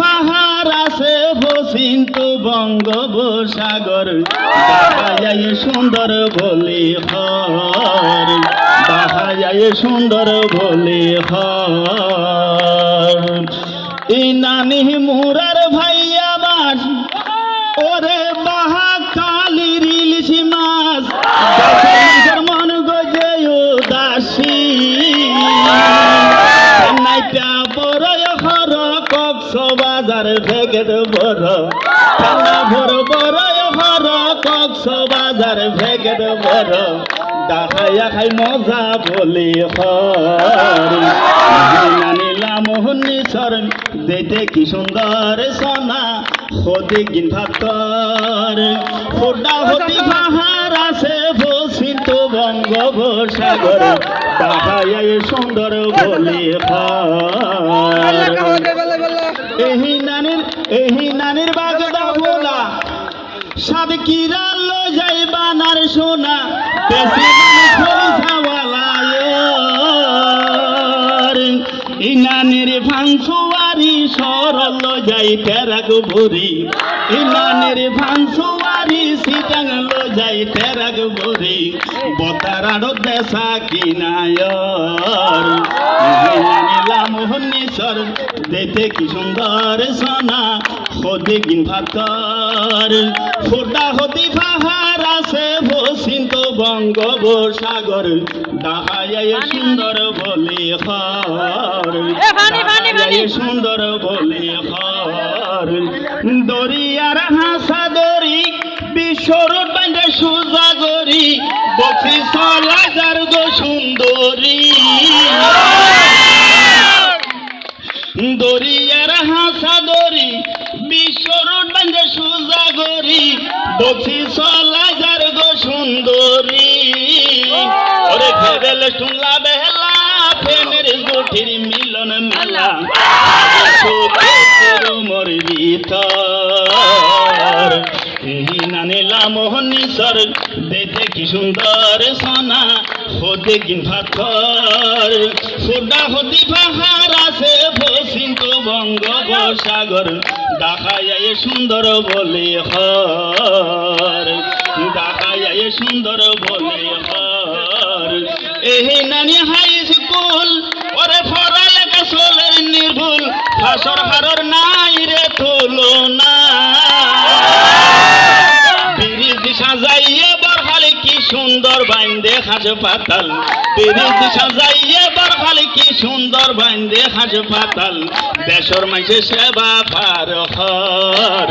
পাহাড় আছে বসিন্ত বঙ্গোপসাগর। যায় সুন্দর বলি হর যায় সুন্দর বলি হর এই নানি মুরার ভাইয়া বাস। ওরে ভেগেট বড়। ঠান্ডা ভর বড় হর কক্স বাজার ভেগেট বড়। ডাকাইয়া খাই মজা বলি হর। নানিলা মোহনী সর দেখতে কি সুন্দর সোনা হতে গিন ভাতর ফোডা হতি পাহাড় আছে বসিত বঙ্গোপসাগর। ডাকাইয়া সুন্দর বলি হর। এহি নানির বাগ দাবলা সাদ কিরা লো যাই বানার সোনা, বেশি ইনানের ভাংসুয়ারি সরল যাই তেরাক ভরি। ইনানের ভাংসুয়ারি সিটাং লো যাই টেরাক ভরি বতারার দেশা কিনায়র নীলা মোহনীশ্বর দেখতে কি সুন্দর সোনা হতে গিন ভাতর ফোটা হতি পাহাড় আছে বসিন্ত বঙ্গোপসাগর দাহায় সুন্দর বলে হর। সুন্দর বলে হর। দরিয়ার বক্সি গো সুন্দরী। দরিয়ার হাসা দরি বিশ্বর বান্ধে সুজাগরি বক্সি সলাজার গো সুন্দরী। ওরে ফেরেল শুনলা বেহলা ফেনের গুঠির মিলন মেলা। মোর ভিতর মোহনীশ্বর দেখতে কি সুন্দর সোনা হতে কিন পাথর সোডা হতি পাহাড় আছে বসিন্ত বঙ্গোপসাগর দেখা সুন্দর বলে হর। দেখা সুন্দর বলে হর। এই নানি হাই স্কুল, ওরে পড়ালেখা সোলের নির্ভুল ফাঁসর হারর নাই রে তুলনা। সাজাইয়ে বরখালি কি সুন্দর বাইন দেখাস পাতাল। ব্রিজ সাজাইয়ে বরখালি কি সুন্দর বাইন দেখাস পাতাল। দেশর মাঝে সেবা পার হর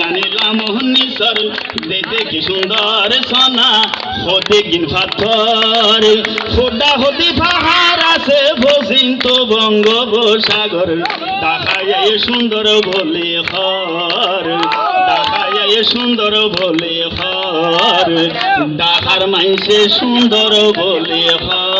নানিলাম মোহনীশ্বর দেখতে কি সুন্দর সোনা। হতে গিন পাথর। ফোডা হতি পাহাড় আছে বসিন্ত বঙ্গোপসাগর। যায় সুন্দর বলে হর সুন্দর বলে হর। ডাকার মাইসে সুন্দর বলে হর।